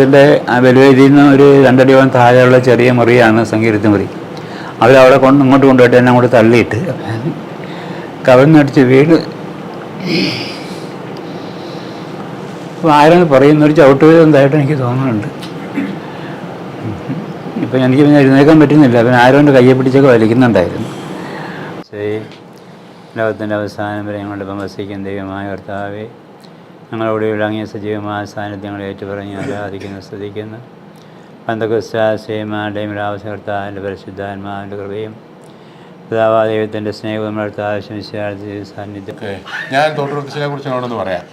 ഇതിന്റെ വലുവേദിയിൽ നിന്ന് ഒരു രണ്ടടിയോളം താഴെയുള്ള ചെറിയ മുറിയാണ് സംഗീതത്തി മുറി. അവരവിടെ കൊണ്ട് ഇങ്ങോട്ട് കൊണ്ടുപോയിട്ട് എന്നെ അങ്ങോട്ട് തള്ളിയിട്ട് കവിഞ്ഞടിച്ച് വീട് അപ്പോൾ ആരെന്ന് പറയുന്നൊരു ചവിട്ട് എന്തായിട്ട് എനിക്ക് തോന്നുന്നുണ്ട്. ഇപ്പം എനിക്ക് പിന്നെ എഴുന്നേക്കാൻ പറ്റുന്നില്ല. പിന്നെ ആരോന്റെ കയ്യെ പിടിച്ചൊക്കെ വലിക്കുന്നുണ്ടായിരുന്നു. ശരി ലോകത്തിന്റെ അവസാനം വരെ ഞങ്ങളുടെ ഇപ്പം വസിക്കുന്ന ദൈവമായ കർത്താവെ ഞങ്ങളോട് ഇളങ്ങിയ സജീവമായ സാന്നിധ്യങ്ങൾ ഏറ്റുപറഞ്ഞ് ആരാധിക്കുന്നു സ്തുതിക്കുന്നു. പന്തകുസ്റ്റാശയമാരുടെയും രാവസകർത്താവിന്റെ പരിശുദ്ധാത്മാവിന്റെ കൃപയും പിതാവാ ദൈവത്തിന്റെ സ്നേഹവും ആവശ്യം സാന്നിധ്യം. ഞാൻ തോട്ടുറത്തിച്ചിനെ കുറിച്ച് ഞങ്ങളൊന്ന് പറയാം.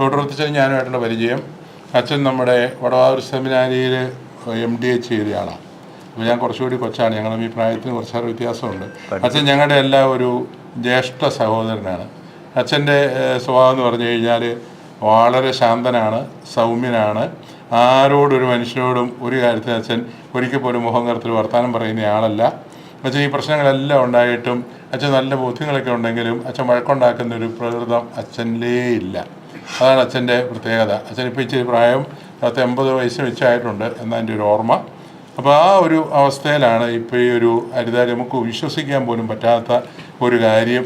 തോട്ടുറത്തിച്ചൻ ഞാനുമായിട്ടുള്ള പരിചയം. അച്ഛൻ നമ്മുടെ വടവാതൂർ സെമിനാരിയിൽ എം ഡി എച്ച് ചെയ്തയാളാണ് അപ്പോൾ ഞാൻ കുറച്ചുകൂടി കൊച്ചാണ്. ഞങ്ങൾ ഈ പ്രായത്തിന് കുറച്ചേറെ വ്യത്യാസമുണ്ട്. അച്ഛൻ ഞങ്ങളുടെ എല്ലാം ഒരു ജ്യേഷ്ഠ സഹോദരനാണ്. അച്ഛന്റെ സ്വഭാവം എന്ന് പറഞ്ഞു കഴിഞ്ഞാൽ വളരെ ശാന്തനാണ് സൗമ്യനാണ്. ആരോടൊരു മനുഷ്യനോടും ഒരു കാര്യത്തിൽ അച്ഛൻ ഒരിക്കൽ പോലും മുഖം കറുത്തിൽ വർത്തമാനം പറയുന്ന ആളല്ല. അച്ഛൻ ഈ പ്രശ്നങ്ങളെല്ലാം ഉണ്ടായിട്ടും അച്ഛൻ നല്ല ബോധ്യങ്ങളൊക്കെ ഉണ്ടെങ്കിലും അച്ഛൻ വഴക്കുണ്ടാക്കുന്ന ഒരു പ്രകൃതം അച്ഛനിലേ ഇല്ല. അതാണ് അച്ഛന്റെ പ്രത്യേകത. അച്ഛൻ ഇപ്പോൾ ഇച്ചിരി പ്രായം പത്ത് എൺപത് വയസ്സ് വെച്ചായിട്ടുണ്ട് എന്നാണ് എന്റെ ഒരു ഓർമ്മ. അപ്പോൾ ആ ഒരു അവസ്ഥയിലാണ് ഇപ്പോൾ ഈ ഒരു ഹരിതാരി നമുക്ക് വിശ്വസിക്കാൻ പോലും പറ്റാത്ത ഒരു കാര്യം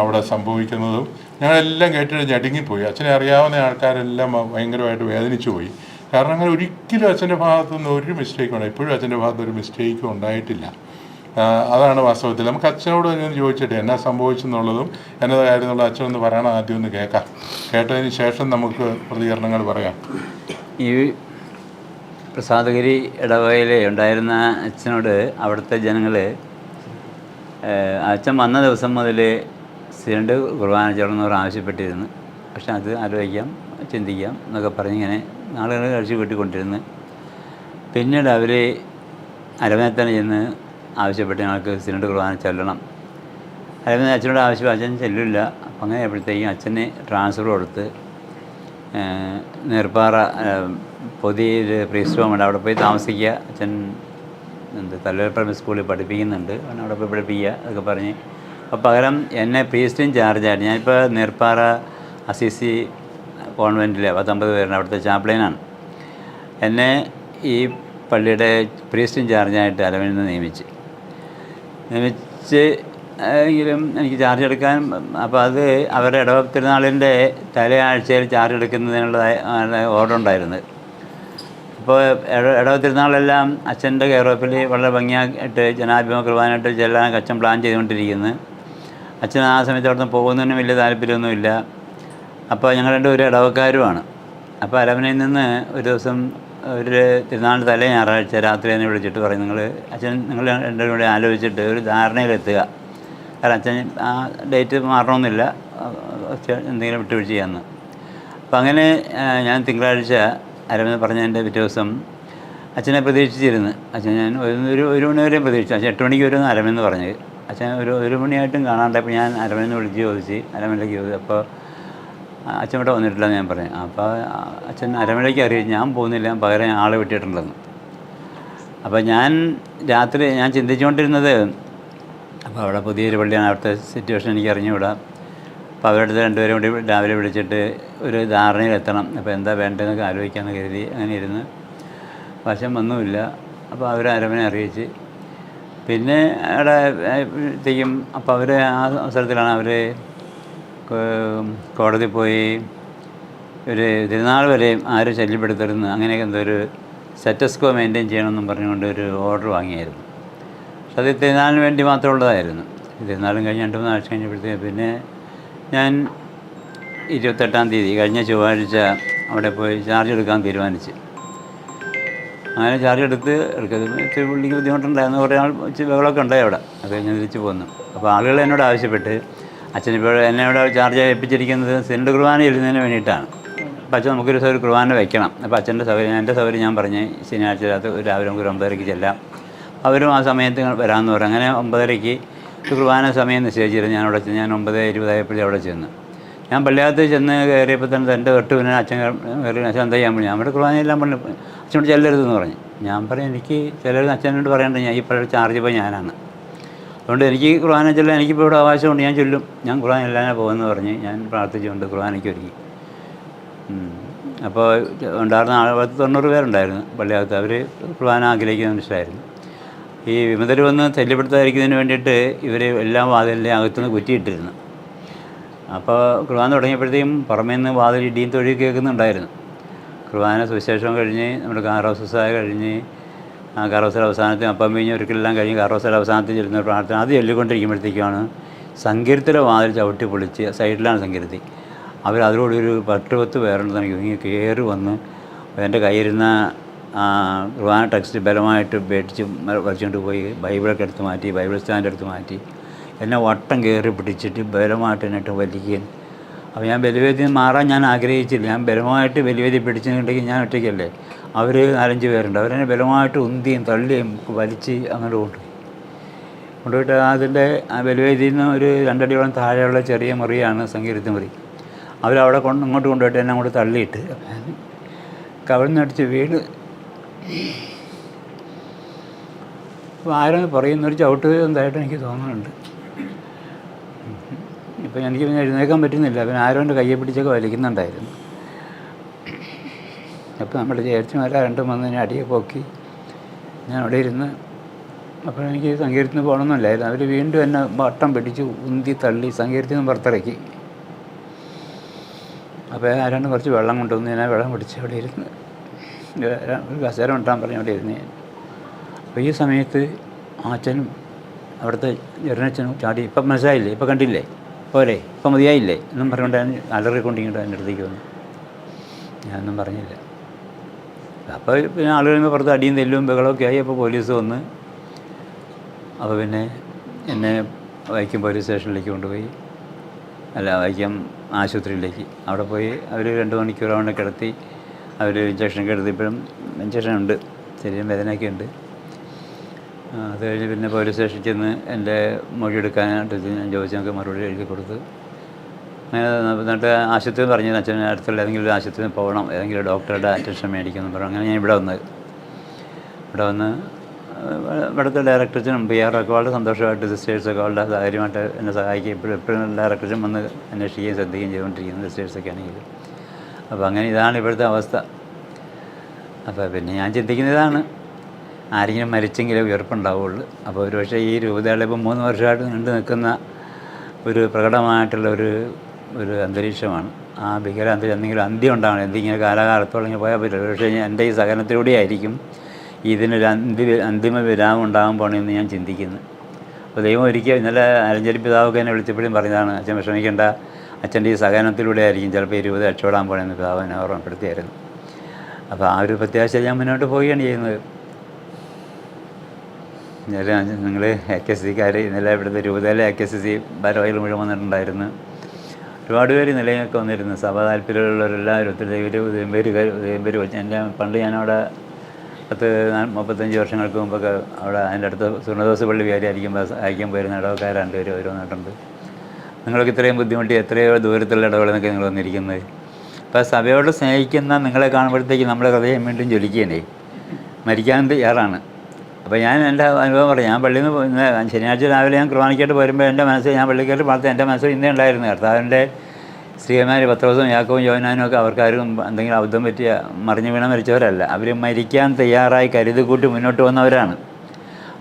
അവിടെ സംഭവിക്കുന്നതും. ഞങ്ങളെല്ലാം കേട്ടിട്ട് ഞടുങ്ങിപ്പോയി. അച്ഛനെ അറിയാവുന്ന ആൾക്കാരെല്ലാം ഭയങ്കരമായിട്ട് വേദനിച്ചു പോയി. കാരണം അങ്ങനെ ഒരിക്കലും അച്ഛന്റെ ഭാഗത്തു നിന്ന് ഒരു മിസ്റ്റേക്കും ഉണ്ടായി ഇപ്പോഴും അച്ഛന്റെ ഭാഗത്ത് ഒരു മിസ്റ്റേക്കും ഉണ്ടായിട്ടില്ല. അതാണ് വാസ്തവത്തിൽ. നമുക്ക് അച്ഛനോട് തന്നെ ഒന്ന് ചോദിച്ചിട്ട് എന്നാ സംഭവിച്ചെന്നുള്ളതും എന്നതായിരുന്നുള്ള അച്ഛനൊന്ന് പറയണം ആദ്യം ഒന്ന് കേൾക്കാം. കേട്ടതിന് ശേഷം നമുക്ക് പ്രതികരണങ്ങൾ പറയാം. ഈ പ്രസാദഗിരി ഇടവകയിൽ ഉണ്ടായിരുന്ന അച്ഛനോട് അവിടുത്തെ ജനങ്ങൾ അച്ഛൻ വന്ന ദിവസം മുതൽ സിലിണ്ട് കുർബാന ചേർന്നവർ ആവശ്യപ്പെട്ടിരുന്നു. പക്ഷെ അത് ആലോചിക്കാം ചിന്തിക്കാം എന്നൊക്കെ പറഞ്ഞിങ്ങനെ നാളുകൾ കഴിച്ച് വീട്ടിക്കൊണ്ടിരുന്ന് പിന്നീട് അവർ അരമനത്തന്നെ ചെന്ന് ആവശ്യപ്പെട്ട് ഞങ്ങൾക്ക് സിലിണ്ട് കുർബാന ചെല്ലണം. അരവനെ അച്ഛനോട് ആവശ്യം അച്ഛൻ ചെല്ലില്ല. അപ്പം അങ്ങനെ ആയപ്പോഴത്തേക്കും അച്ഛന് ട്രാൻസ്ഫർ കൊടുത്ത് നേർപ്പാറ പൊതിയിൽ പ്രീസ്റ്റ് ഹോമുണ്ട് അവിടെ പോയി താമസിക്കുക. അച്ഛൻ എന്ത് തലവേപ്പറമ്പ് സ്കൂളിൽ പഠിപ്പിക്കുന്നുണ്ട്. അവിടെ പോയി പഠിപ്പിക്കുക അതൊക്കെ പറഞ്ഞ് അപ്പോൾ പകരം എന്നെ പ്രീസ്റ്റും ചാർജായിട്ട്. ഞാനിപ്പോൾ നേർപ്പാറ അസിസി കോൺവെന്റിലെ പത്തൊമ്പത് പേരുണ്ട്. അവിടുത്തെ ചാപ്ലൈനാണ്. എന്നെ ഈ പള്ളിയുടെ പ്രീസ്റ്റും ചാർജായിട്ട് അലവിൽ നിന്ന് നിയമിച്ച്. നിയമിച്ച് എങ്കിലും എനിക്ക് ചാർജ് എടുക്കാൻ അപ്പോൾ അത് അവരുടെ ഇടവ തിരുനാളിന്റെ തലയാഴ്ചയിൽ ചാർജ് എടുക്കുന്നതിനുള്ള ഓർഡർ ഉണ്ടായിരുന്നു. അപ്പോൾ ഇട- ഇടവ തിരുനാളെല്ലാം അച്ഛന്റെ കെയറോപ്പിൽ വളരെ ഭംഗിയായിട്ട് ജനാഭിമുഖ കുർബാനായിട്ട് ചെല്ലാൻ അച്ഛൻ പ്ലാൻ ചെയ്തുകൊണ്ടിരിക്കുന്നു. അച്ഛൻ ആ സമയത്ത് അവിടെ നിന്ന് പോകുന്നതിന് വലിയ താല്പര്യമൊന്നുമില്ല. അപ്പോൾ ഞങ്ങൾ രണ്ടും ഒരു ഇടവക്കാരുമാണ്. അപ്പോൾ അരമനയിൽ നിന്ന് ഒരു ദിവസം ഒരു തിരുനാളിന്റെ തലേ ഞായറാഴ്ച രാത്രി എന്നെ വിളിച്ചിട്ട് പറയും നിങ്ങൾ അച്ഛൻ നിങ്ങൾ രണ്ടുപേരും കൂടി ആലോചിച്ചിട്ട് ഒരു ധാരണയിലെത്തുക കാരണം അച്ഛൻ ആ ഡേറ്റ് മാറണമെന്നില്ല. എന്തെങ്കിലും വിട്ടുവീഴ്ച ചെയ്യാമെന്ന്. അപ്പം അങ്ങനെ ഞാൻ തിങ്കളാഴ്ച അരവിന്ദ് പറഞ്ഞ എന്റെ പിറ്റേ ദിവസം അച്ഛനെ പ്രതീക്ഷിച്ചിരുന്നു. അച്ഛൻ ഞാൻ ഒരു ഒരു ഒരു മണി വരെയും പ്രതീക്ഷിച്ചു. അച്ഛൻ എട്ട് മണിക്ക് വരുമെന്ന് അരവിന്ദ് പറഞ്ഞത്. അച്ഛൻ ഒരു ഒരു മണിയായിട്ടും കാണാണ്ടപ്പോൾ ഞാൻ അരമണിന്ന് വിളിച്ച് ചോദിച്ച് അരവിന്ദിലേക്ക് ചോദിച്ചു. അപ്പോൾ അച്ഛൻ ഇവിടെ വന്നിട്ടില്ലെന്ന് ഞാൻ പറഞ്ഞു. അപ്പോൾ അച്ഛൻ അരമണിക്ക് അറിയാം ഞാൻ പോകുന്നില്ല. പകരം ആളെ വിട്ടിട്ടുണ്ടെന്ന് അപ്പോൾ ഞാൻ രാത്രി ഞാൻ ചിന്തിച്ചുകൊണ്ടിരുന്നത് അപ്പോൾ അവിടെ പുതിയൊരു പള്ളിയാണ്. അവിടുത്തെ സിറ്റുവേഷൻ എനിക്ക് അറിഞ്ഞുകൂടാ. അപ്പോൾ അവരുടെ രണ്ടുപേരും കൂടി രാവിലെ വിളിച്ചിട്ട് ഒരു ധാരണയിൽ എത്തണം. അപ്പോൾ എന്താ വേണ്ടതെന്നൊക്കെ ആലോചിക്കാമെന്ന് കരുതി അങ്ങനെ ഇരുന്ന്. വശം ഒന്നുമില്ല അപ്പോൾ അവർ അരമനെ അറിയിച്ച് പിന്നെ അവിടെ ചെയ്യും. അപ്പോൾ അവർ ആ അവസരത്തിലാണ് അവർ കോടതി പോയി ഒരു തിരുനാൾ വരെയും ആരും ശല്യപ്പെടുത്തരുന്ന് അങ്ങനെയൊക്കെ എന്തോ ഒരു സെറ്റസ്കോ മെയിന്റെയിൻ ചെയ്യണമെന്നും പറഞ്ഞുകൊണ്ട് ഒരു ഓർഡർ വാങ്ങിയായിരുന്നു. പക്ഷെ അത് തിരുനാളിന് വേണ്ടി മാത്രമുള്ളതായിരുന്നു തിരുനാളും കഴിഞ്ഞ് രണ്ട് മൂന്ന് ആഴ്ച കഴിഞ്ഞപ്പോഴത്തേക്ക് പിന്നെ ഞാൻ ഇരുപത്തെട്ടാം തീയതി കഴിഞ്ഞ ചൊവ്വാഴ്ച അവിടെ പോയി ചാർജ് എടുക്കാൻ തീരുമാനിച്ച്. അങ്ങനെ ചാർജ് എടുത്ത് എടുക്കുന്നത് പുള്ളിക്ക് ബുദ്ധിമുട്ടുണ്ടായിരുന്നു. കുറേ ആൾ ഇച്ചിരി ബഹളമൊക്കെ ഉണ്ടായി അവിടെ. അത് കഴിഞ്ഞ് തിരിച്ച് പോന്നു. അപ്പോൾ ആളുകൾ എന്നോട് ആവശ്യപ്പെട്ട് അച്ഛൻ ഇപ്പോൾ എന്നെ ഇവിടെ ചാർജ് ഏൽപ്പിച്ചിരിക്കുന്നത് സിലിണ്ടർ കുർബാന എഴുതുന്നതിന് വേണ്ടിയിട്ടാണ്. അപ്പോൾ അച്ഛൻ നമുക്കൊരു സൗകര്യം കുർബാന വയ്ക്കണം അപ്പോൾ അച്ഛന്റെ സൗകര്യം എന്റെ സൗകര്യം ഞാൻ പറഞ്ഞ് ശനിയാഴ്ച രാത്രി ഒരു രാവിലെ ഒരു ഒമ്പതരയ്ക്ക് ചെല്ലാം. അവരും ആ സമയത്ത് വരാമെന്ന് പറഞ്ഞു. അങ്ങനെ ഒമ്പതരയ്ക്ക് കുർബാന സമയം നിശ്ചയിച്ചിരുന്നു. ഞാൻ അവിടെ ഞാൻ ഒമ്പത് ഇരുപതായപ്പോഴേ അവിടെ ചെന്ന്. ഞാൻ പള്ളിയകത്ത് ചെന്ന് കയറിയപ്പോൾ തന്നെ എന്റെ തൊട്ട് പിന്നെ അച്ഛൻ കയറി അച്ഛൻ എന്താ ചെയ്യാൻ പറഞ്ഞു? നമ്മുടെ കുർബാനയെല്ലാം പറഞ്ഞു. അച്ഛനോട് ചെല്ലരുതെന്ന് പറഞ്ഞു. ഞാൻ പറഞ്ഞു എനിക്ക് ചിലർ അച്ഛനോട് പറയണ്ട? ഞാൻ ഈ പള്ളിയുടെ ചാർജ് പോയി ഞാനാണ്. അതുകൊണ്ട് എനിക്ക് കുർബാന ചെല്ലാൻ എനിക്കിപ്പോൾ ഇവിടെ അവകാശമുണ്ട്. ഞാൻ ചൊല്ലും. ഞാൻ കുർബാന എല്ലാനെ പോകുമെന്ന് പറഞ്ഞ് ഞാൻ പ്രാർത്ഥിച്ചുകൊണ്ട് കുറവാനയ്ക്ക് ഒരുങ്ങി. അപ്പോൾ ഉണ്ടായിരുന്ന ആൾ പത്ത് തൊണ്ണൂറ് പേരുണ്ടായിരുന്നു പള്ളിയകത്ത്. അവർ കുർബാന ആഗ്രഹിക്കുന്ന മനുഷ്യരായിരുന്നു. ഈ വിമതർ വന്ന് ശല്യപ്പെടുത്താതിരിക്കുന്നതിന് വേണ്ടിയിട്ട് ഇവർ എല്ലാ വാതിലിന്റെ അകത്തുനിന്ന് കുറ്റിയിട്ടിരുന്നു. അപ്പോൾ കുർബാന തുടങ്ങിയപ്പോഴത്തേക്കും പുറമേ നിന്ന് വാതിൽ ഇടിയും തൊഴിൽ കേൾക്കുന്നുണ്ടായിരുന്നു. കുർബാന സുവിശേഷം കഴിഞ്ഞ് നമ്മുടെ കാറോസായ കഴിഞ്ഞ് ആ കാറോസയുടെ അവസാനത്തിൽ അപ്പം കഴിഞ്ഞ് ഒരിക്കലെല്ലാം കഴിഞ്ഞ് കാറോസയുടെ അവസാനത്തിൽ ചെല്ലുന്ന പ്രാർത്ഥന അത് ചൊല്ലിക്കൊണ്ടിരിക്കുമ്പോഴത്തേക്കാണ് സങ്കീർത്തിലെ വാതിൽ ചവിട്ടി പൊളിച്ച് സൈഡിലാണ് സങ്കീർത്തി. അവർ അതിലൂടെ ഒരു പത്ത് പത്ത് പേരുണ്ടെന്ന് എനിക്ക് ഇങ്ങനെ കയറി വന്ന് എന്റെ കയ്യിരുന്ന കുർബാന ടെക്സ്റ്റ് ബലമായിട്ട് പേടിച്ച് വലിച്ചുകൊണ്ട് പോയി ബൈബിളൊക്കെ എടുത്ത് മാറ്റി ബൈബിൾ സ്റ്റാൻഡ് എടുത്ത് മാറ്റി. എന്നെ വട്ടം കയറി പിടിച്ചിട്ട് ബലമായിട്ട് എന്നിട്ട് വലിക്കുകയും അപ്പോൾ ഞാൻ ബലിവേദി മാറാൻ ഞാൻ ആഗ്രഹിച്ചില്ല. ഞാൻ ബലമായിട്ട് ബലിവേദി പിടിച്ചിട്ടുണ്ടെങ്കിൽ ഞാൻ ഒറ്റയ്ക്കല്ലേ? അവർ നാലഞ്ച് പേരുണ്ട്. അവരെന്നെ ബലമായിട്ട് ഉന്തിയും തള്ളിയും വലിച്ച് അങ്ങോട്ട് കൊണ്ടു കൊണ്ടുപോയിട്ട് അതിന്റെ ആ ബലിവേദിയിൽ നിന്ന് ഒരു രണ്ടടിയോളം താഴെയുള്ള ചെറിയ മുറിയാണ് സംഗീതത്തി മുറി. അവരവിടെ കൊണ്ട് ഇങ്ങോട്ട് കൊണ്ടുപോയിട്ട് എന്നെ അങ്ങോട്ട് തള്ളിയിട്ട് കവിളിനടിച്ച് വീട് അപ്പോൾ ആരും പറയുന്നൊരു ചവിട്ട് എന്തായിട്ട് എനിക്ക് തോന്നുന്നുണ്ട്. ഇപ്പം എനിക്ക് പിന്നെ എഴുന്നേക്കാൻ പറ്റുന്നില്ല. പിന്നെ ആരോ എന്റെ കയ്യെ പിടിച്ചൊക്കെ വലിക്കുന്നുണ്ടായിരുന്നു. അപ്പോൾ നമ്മുടെ ചേർച്ചമാരെ രണ്ടും വന്ന് എന്നെ അടിയെ പോക്കി. ഞാൻ അവിടെ ഇരുന്ന് അപ്പോൾ എനിക്ക് സങ്കീർത്തിന് പോകണമെന്നില്ലായിരുന്നു അവർ വീണ്ടും എന്നെ വട്ടം പിടിച്ച് ഉന്തി തള്ളി സങ്കീർത്തിൽ നിന്ന് പുറത്തിറക്കി അപ്പോൾ ആരാണ്ട് കുറച്ച് വെള്ളം കൊണ്ടുവന്ന് ഞാൻ വെള്ളം പിടിച്ച് അവിടെ ഇരുന്ന് ഒരു കസേര ഉണ്ടാൻ പറഞ്ഞ് അവിടെ ഇരുന്ന് ഞാൻ. അപ്പോൾ ഈ സമയത്ത് അച്ഛനും അവിടുത്തെ ചെറുനച്ഛനും ചാടി. ഇപ്പം മനസ്സിലായില്ലേ? ഇപ്പം കണ്ടില്ലേ? പോരെ ഇപ്പം മതിയായില്ലേ? എന്നും പറഞ്ഞുകൊണ്ട് ഞാൻ അലറിക്കൊണ്ടിങ്ങോട്ട് എന്റെ അടുത്തേക്ക് വന്നു. ഞാനൊന്നും പറഞ്ഞില്ല. അപ്പോൾ പിന്നെ ആളുകൾ പുറത്ത് അടിയും തെല്ലും ബഹളമൊക്കെ ആയി അപ്പോൾ പോലീസ് വന്ന് അപ്പോൾ പിന്നെ എന്നെ വൈക്കം പോലീസ് സ്റ്റേഷനിലേക്ക് കൊണ്ടുപോയി. അല്ല വൈക്കം ആശുപത്രിയിലേക്ക്. അവിടെ പോയി അവർ രണ്ട് മണിക്കൂർ കിടത്തി അവർ ഇഞ്ചക്ഷനൊക്കെ എടുത്തിപ്പോഴും ഇഞ്ചക്ഷൻ ഉണ്ട് ശരീരം വേദനയൊക്കെ ഉണ്ട്. അത് കഴിഞ്ഞ് പിന്നെ പോലീസ് സ്റ്റേഷനിൽ ചെന്ന് എന്റെ മൊഴി എടുക്കാനായിട്ട് ഞാൻ ചോദിച്ചൊക്കെ മറുപടി എഴുതി കൊടുത്ത്. അങ്ങനെ എന്നിട്ട് ആശുപത്രി പറഞ്ഞു അച്ഛൻ അടുത്തുള്ള ഏതെങ്കിലും ഒരു ആശുപത്രിയിൽ പോകണം ഏതെങ്കിലും ഡോക്ടറുടെ അറ്റൻഷൻ മേടിക്കുന്നു പറഞ്ഞു. അങ്ങനെ ഞാൻ ഇവിടെ വന്നത് ഇവിടെ വന്ന് ഇവിടുത്തെ ഡയറക്ടർച്ചനും പി ആറൊക്കെ വളരെ സന്തോഷമായിട്ട് സിസ്റ്റേഴ്സൊക്കെ വളരെ കാര്യമായിട്ട് എന്നെ സഹായിക്കുകയും എപ്പോഴും എപ്പോഴും ഡയറക്ടർസും വന്ന് അന്വേഷിക്കുകയും ശ്രദ്ധിക്കുകയും ചെയ്തുകൊണ്ടിരിക്കുന്നു സിസ്റ്റേഴ്സൊക്കെ ആണെങ്കിൽ. അപ്പോൾ അങ്ങനെ ഇതാണ് ഇവിടുത്തെ അവസ്ഥ. അപ്പോൾ പിന്നെ ഞാൻ ചിന്തിക്കുന്ന ഇതാണ്. ആരെങ്കിലും മരിച്ചെങ്കിലേ ഉയർപ്പുണ്ടാവുള്ളൂ. അപ്പോൾ ഒരു പക്ഷേ ഈ രൂപതകളെ ഇപ്പോൾ മൂന്ന് വർഷമായിട്ട് നീണ്ടു നിൽക്കുന്ന ഒരു പ്രകടമായിട്ടുള്ള ഒരു ഒരു അന്തരീക്ഷമാണ്. ആ ഭീകര അന്തരീക്ഷം എന്തെങ്കിലും അന്ത്യം ഉണ്ടാവണം. എന്തെങ്കിലും കാലാകാലത്തോളം ഇങ്ങനെ പോയാൽ പറ്റില്ല. പക്ഷേ എന്റെ ഈ സഹനത്തിലൂടെ ആയിരിക്കും ഇതിനൊരു അന്തിമ അന്തിമ വിരാമം ഉണ്ടാകാൻ പോകണമെന്ന് ഞാൻ ചിന്തിക്കുന്നു. അപ്പോൾ ദൈവം ഒരിക്കൽ ഇന്നലെ അലഞ്ചേരി പിതാവൊക്കെ എന്നെ വിളിച്ചപ്പോഴും പറഞ്ഞതാണ് അച്ഛൻ വിഷമിക്കേണ്ട. അച്ഛന്റെ ഈ സഹനത്തിലൂടെ ആയിരിക്കും ചിലപ്പോൾ ഇരുപത് രക്ഷപ്പെടാൻ പോകണമെന്ന് പിതാവ് എന്നെ ഓർമ്മപ്പെടുത്തിയായിരുന്നു. അപ്പോൾ ആ ഒരു പ്രത്യാശ ഞാൻ മുന്നോട്ട് പോവുകയാണ് ചെയ്യുന്നത്. നിങ്ങൾ എ കെ സി സിക്കാർ ഇന്നലെ ഇവിടുത്തെ രൂപതയിലെ എ കെ സി സി ഭാരവാഹികൾ മുഴുവൻ വന്നിട്ടുണ്ടായിരുന്നു. ഒരുപാട് പേര് നിലയൊക്കെ വന്നിരുന്നു. സഭ താല്പര്യമുള്ളവരെല്ലാവരും ഒത്തിരി പേര് പേര് എന്റെ പണ്ട് ഞാനവിടെ പത്ത് മുപ്പത്തഞ്ച് വർഷങ്ങൾക്ക് മുമ്പൊക്കെ അവിടെ അതിന്റെ അടുത്ത് സുനദോസ് പള്ളി വികാരിയായിരിക്കുമ്പോൾ അയക്കാൻ പോയിരുന്ന ഇടവക്കാർ രണ്ടുപേരും ഓരോ വന്നിട്ടുണ്ട്. നിങ്ങൾക്ക് ഇത്രയും ബുദ്ധിമുട്ടി എത്രയോ ദൂരത്തുള്ള ഇടവേളെന്നൊക്കെ നിങ്ങൾ വന്നിരിക്കുന്നത്. അപ്പോൾ സഭയോട് സ്നേഹിക്കുന്ന നിങ്ങളെ കാണുമ്പോഴത്തേക്ക് നമ്മുടെ ഹൃദയം വീണ്ടും ജ്വലിക്കുകയാണ്. മരിക്കാൻ തയ്യാറാണ്. അപ്പോൾ ഞാൻ എന്റെ അനുഭവം പറയാം ഞാൻ പള്ളിയിൽ നിന്ന് ശനിയാഴ്ച രാവിലെ ഞാൻ കുർബാനയ്ക്കായിട്ട് വരുമ്പോൾ എന്റെ മനസ്സിൽ ഞാൻ പള്ളിക്കായിട്ട് പ്രാർത്ഥന എന്റെ മനസ്സിൽ ഇന്നേ ഉണ്ടായിരുന്നു. കർത്താവിന്റെ സ്ത്രീമാർ പത്രോസും യാക്കവും യോനാനും ഒക്കെ അവർക്കാരും എന്തെങ്കിലും അബദ്ധം പറ്റിയ മറിഞ്ഞു വീണ മരിച്ചവരല്ല. അവർ മരിക്കാൻ തയ്യാറായി കരുതി കൂട്ടി മുന്നോട്ട് വന്നവരാണ്.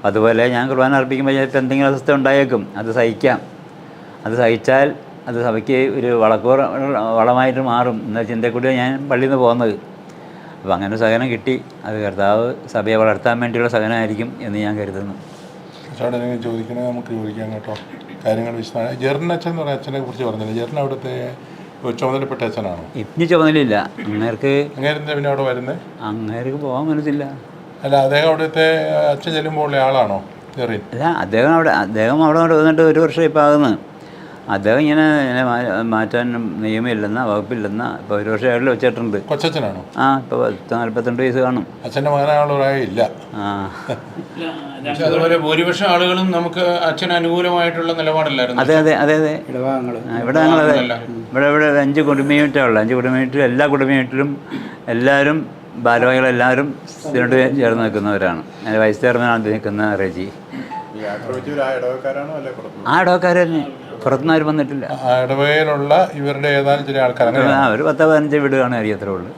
അതുപോലെ ഞാൻ കുർബാന അർപ്പിക്കുമ്പോൾ ചിലപ്പോൾ എന്തെങ്കിലും അസ്വസ്ഥ ഉണ്ടായേക്കും. അത് സഹിക്കാം. അത് സഹിച്ചാൽ അത് സഭയ്ക്ക് ഒരു വളക്കൂറ വളമായിട്ട് മാറും. എന്ന ചിന്തക്കൂടി ഞാൻ പള്ളിയിൽ നിന്ന് പോകുന്നത്. അപ്പോൾ അങ്ങനെ ഒരു സഹനം കിട്ടി. അത് കർത്താവ് സഭയെ വളർത്താൻ വേണ്ടിയുള്ള സഹനമായിരിക്കും എന്ന് ഞാൻ കരുതുന്നു. എന്തെങ്കിലും ചോദിക്കണേ നമുക്ക് ചോദിക്കാം കേട്ടോ. കാര്യങ്ങൾ വിശദമായി. ജെറിൻ അച്ഛൻ എന്ന് പറഞ്ഞ അച്ഛനെ കുറിച്ച് പറഞ്ഞില്ല? ജെറിൻ അവിടുത്തെ ചുമതലപ്പെട്ട അച്ഛനാണോ? ഇനി ചുമതലയില്ല. അങ്ങേർക്ക് പിന്നെ അവിടെ വരുന്നത് അങ്ങേർക്ക് പോകാൻ മനസ്സില്ല അല്ല അദ്ദേഹം അവിടുത്തെ അച്ഛൻ ചെല്ലുമ്പോൾ ഉള്ള ആളാണോ? ജെറിൻ. അല്ല അദ്ദേഹം അവിടെ അദ്ദേഹം അവിടെ വന്നിട്ട് ഒരു വർഷം ഇപ്പം ആകുന്നത് അദ്ദേഹം ഇങ്ങനെ ഇങ്ങനെ മാ- മാറ്റാൻ നിയമമില്ലെന്ന വകുപ്പില്ലെന്ന ഇപ്പോൾ ഒരു വർഷം അയാളിൽ വെച്ചിട്ടുണ്ട്. കൊച്ചച്ഛനാണോ? ആ ഇപ്പോൾ പത്ത് നാൽപ്പത്തിരണ്ട് വയസ്സ് കാണും. അച്ഛന്റെ മകനാളില്ല ഇല്ല. ആ. പക്ഷെ അതുപോലെ ഭൂരിപക്ഷം ആളുകളും നമുക്ക് അച്ഛന് അനുകൂലമായിട്ടുള്ള നിലപാടല്ലായിരുന്നു. അതെ അതെ അതെ അതെ. ആ, ഇവിടെ ഞങ്ങളത് ഇവിടെ ഇവിടെ അഞ്ച് കുടുംബയൂണിറ്റാണ് ഉള്ളത് അഞ്ച് കുടുംബയൂണിറ്റിലും എല്ലാ കുടുംബയൂണിറ്റിലും എല്ലാവരും ഭാരവാഹികളെല്ലാവരും ഇതിനോട് ചേർന്ന് നിൽക്കുന്നവരാണ്. വൈസ് ചെയർമാനാണ് നിൽക്കുന്ന റെജി. ആ ഇടവക്കാർ തന്നെ. പുറത്തുനിന്ന് ആരും വന്നിട്ടില്ല. ഇടവേലുള്ള ഇടവകയിലുള്ള ഇവരുടെ ഏതാനും ചില ആൾക്കാർ ഒരു പത്ത് പതിനഞ്ച് വീട് അറിയത്തേ അറിയത്രേ ഉള്ളൂ.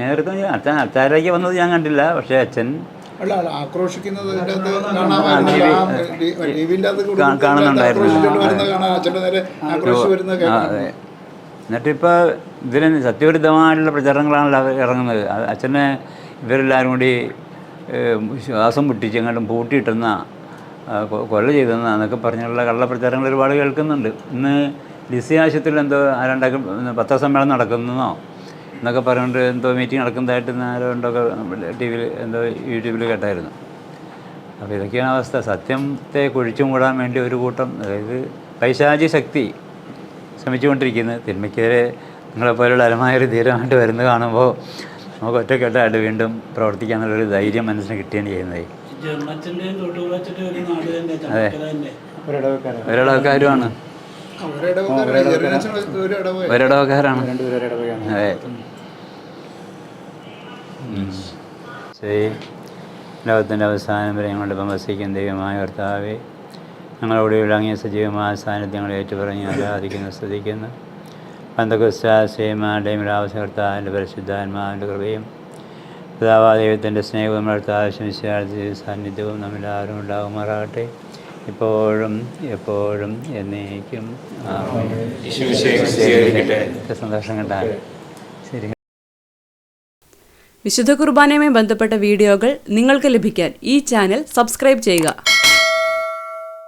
നേതൃത്വം അച്ഛൻ അച്ചാരേക്ക് വന്നത് ഞാൻ കണ്ടില്ല പക്ഷേ അച്ഛൻ ആക്രോശിക്കുന്നത് കാണുന്നുണ്ടായിരുന്നു. എന്നിട്ടിപ്പോൾ ഇതിന് സത്യവിരുദ്ധമായിട്ടുള്ള പ്രചരണങ്ങളാണല്ലോ ഇറങ്ങുന്നത്. അച്ഛനെ ഇവരെല്ലാവരും കൂടി ശ്വാസം മുട്ടിച്ച് എങ്ങോട്ടും പൂട്ടിയിട്ടെന്ന കൊല ചെയ്തെന്നൊക്കെ പറഞ്ഞുള്ള കള്ളപ്രചാരങ്ങൾ ഒരുപാട് കേൾക്കുന്നുണ്ട്. ഇന്ന് ലിസി ആശുപത്രിയിൽ എന്തോ ആരണ്ടാക്കും പത്രസമ്മേളനം നടക്കുന്നോ എന്നൊക്കെ പറഞ്ഞുകൊണ്ട് എന്തോ മീറ്റിംഗ് നടക്കുന്നതായിട്ട് ആരോ ഉണ്ടൊക്കെ ടി വിയിൽ എന്തോ യൂട്യൂബിൽ കേട്ടായിരുന്നു. അപ്പോൾ ഇതൊക്കെയാണ് അവസ്ഥ. സത്യത്തെ കുഴിച്ചു കൂടാൻ വേണ്ടി ഒരു കൂട്ടം അതായത് പൈശാചി ശക്തി ശ്രമിച്ചുകൊണ്ടിരിക്കുന്നത്. തിന്മയ്ക്കെതിരെ നിങ്ങളെപ്പോലുള്ള അലമായൊരു ധീരമായിട്ട് വരുന്നത് കാണുമ്പോൾ നമുക്ക് ഒറ്റക്കെട്ടായിട്ട് വീണ്ടും പ്രവർത്തിക്കാനുള്ളൊരു ധൈര്യം മനസ്സിന് കിട്ടുകയാണ് ചെയ്യുന്നത്. ഒരിടവക്കാരുമാണ്. ഒരിടവക്കാരാണ്. അതെ. ശരി. ലോകത്തിന്റെ അവസാനം വരെ ഞങ്ങളുടെ ഇപ്പം വസിക്കും ദൈവമായ കർത്താവെ ഞങ്ങളോട് ഇളങ്ങിയ സജീവമായ സാന്നിധ്യങ്ങൾ ഏറ്റുപറഞ്ഞ് ആരാധിക്കുന്നു സ്തുതിക്കുന്നു. പന്തകുസ്താശ്രീമാരുടെയും രാവസകർത്താവിന്റെ പരിശുദ്ധാത്മാവിന്റെ കൃപയും പിതാവാ ദൈവത്തിന്റെ സ്നേഹവും ആവശ്യമില്ലാത്ത സാന്നിധ്യവും നമ്മളാരും ഉണ്ടാകുമാറാകട്ടെ. ഇപ്പോഴും എപ്പോഴും എന്നേക്കും. ആമേൻ. സന്തോഷം കണ്ടാൽ. ശരി. വിശുദ്ധ കുർബാനയുമായി ബന്ധപ്പെട്ട വീഡിയോകൾ നിങ്ങൾക്ക് ലഭിക്കാൻ ഈ ചാനൽ സബ്സ്ക്രൈബ് ചെയ്യുക.